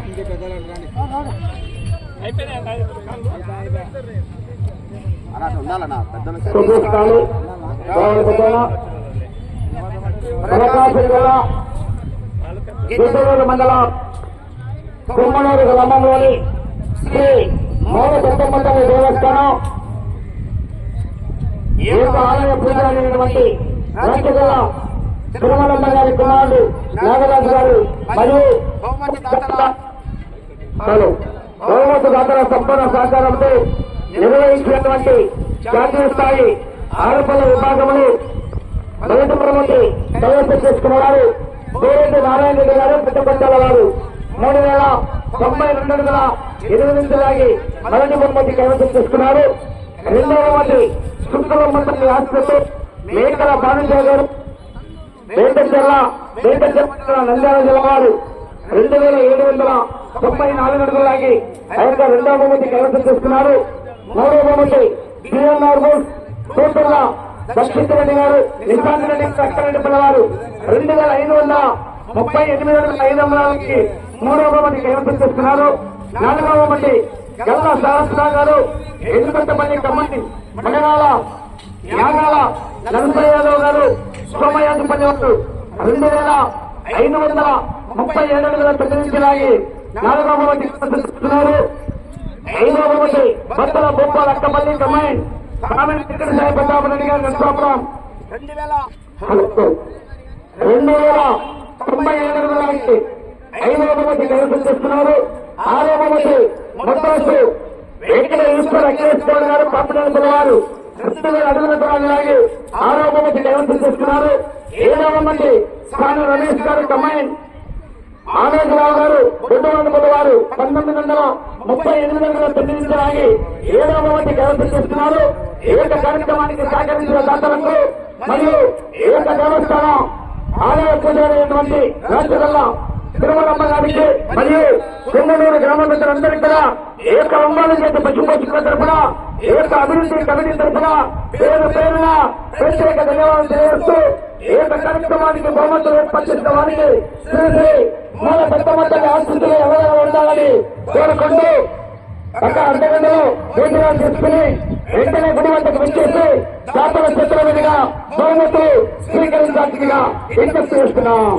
ఇంకే ప్రకాశం జిల్లా గిద్దలూరు మండలం కుమ్మనూరు గ్రామంలోని శ్రీ మౌన సత్తమ్మతల్లి దేవస్థానం ఈ యొక్క ఆలయ అనేటువంటి రైతు జిల్లా తిరుమలమ్మ గారి కుమారుడు నాగరాజు గారు మరియు హలో. గౌరవ దాతల సంపూర్ణ సహకారంతో నిర్వహించినటువంటి జాతీయ స్థాయి ఆరోపణల విభాగములు మొదటి ప్రముఖి కైవసం చేసుకున్న వారు గోరెడ్డి నారాయణ రెడ్డి గారు పుట్టపట్టాల వారు. మూడు వేల తొంభై రెండు వందల ఎనిమిది నుంచి లాగి మొదటి బహుమతి కైవసం చేసుకున్నారు. రెండవ బహుమతి శుక్రమంత్రి ఆసుపత్రి మేకల భానుజయ గారు వేటచర్ల జిల్లా నంద్యాల జిల్లా వారు రెండు వేల ఏడు వందల తొంభై నాలుగు అడుగులు లాగి ఆ యొక్క రెండవ బహుమతి కైవసం చేస్తున్నారు. మూడవ బహుమతి బిఎన్ఆర్ బోస్ కూతుర్ల దక్షిత్ రెడ్డి గారు నిశాంత్ రెడ్డి కక్కరెడ్డి పిల్లవారు. రెండు వేల ఐదు వందల ముప్పై ఎనిమిది వందల ఐదు వందలకి మూడవ బహుమతి కైవసం చేస్తున్నారు. నాలుగవ బహుమతి గల్లా సరస్వా గారు ఎందుకంతమంది కమ్మండి మగనాల యాగాల నలభై యాదవ్ గారు సోమయాజు రెండు వేల ఐదు వందల ముప్పై ఏడు వందల తొమ్మిది లాగి నాలుగవ బహుమతి కైవసం ఐదవ బహుమతి బత్తల బొప్పల అక్కపల్లి కమాండ్ కామెంట్ ఇక్కడ సాయి ప్రతాప్ రెడ్డి గారు నరసాపురం. రెండు వేల రెండు వేల తొంభై ఏడు వందలకి ఐదవ బహుమతి కైవసం చేస్తున్నారు. ఆరవ బహుమతి మొత్తసు వెంకట ఈశ్వర్ అఖిలేశ్వర్ గారు పంపిణీ పిల్లవారు రెండు వేల అడుగుల దూరాలు లాగి ఆరవ చేస్తున్నారు ఏడవ మంది స్వామి రమేష్ గారు కమాండ్. ఆనందరావు గారు రెండు వందల పంతొమ్మిది వందల ముప్పై ఎనిమిది వందల తొమ్మిది ఆగి ఏడవ మంది కైవసం చేస్తున్నారు ఏక కార్యక్రమానికి సహకరించిన దాతలకు మరియు ఏక దేవస్థానం ఆలయ పూజలైనటువంటి రాష్ట్రంలో తిరుమలమ్మ గారికి మరియు కుంగనూరు గ్రామ మిత్రులందరికీ కూడా ఏక అమ్మాల చేత పశుపోషకుల తరఫున ఏక అభివృద్ధి కమిటీ తరఫున పేరు పేరున ప్రత్యేక ధన్యవాదాలు తెలియజేస్తూ ఏక కార్యక్రమానికి బహుమతులు ఏర్పరిచిన వారికి శ్రీ శ్రీ పెద్ద పెద్దమత్తని ఆశిస్తులు ఎవరైనా ఉండాలని కోరుకుంటూ ఒక అర్ధగంటలో భోజనాలు తీసుకుని వెంటనే గుడి వద్దకు వచ్చేసి జాతర చిత్ర మీదుగా బహుమతులు స్వీకరించడానికి విజ్ఞప్తి చేస్తున్నాం.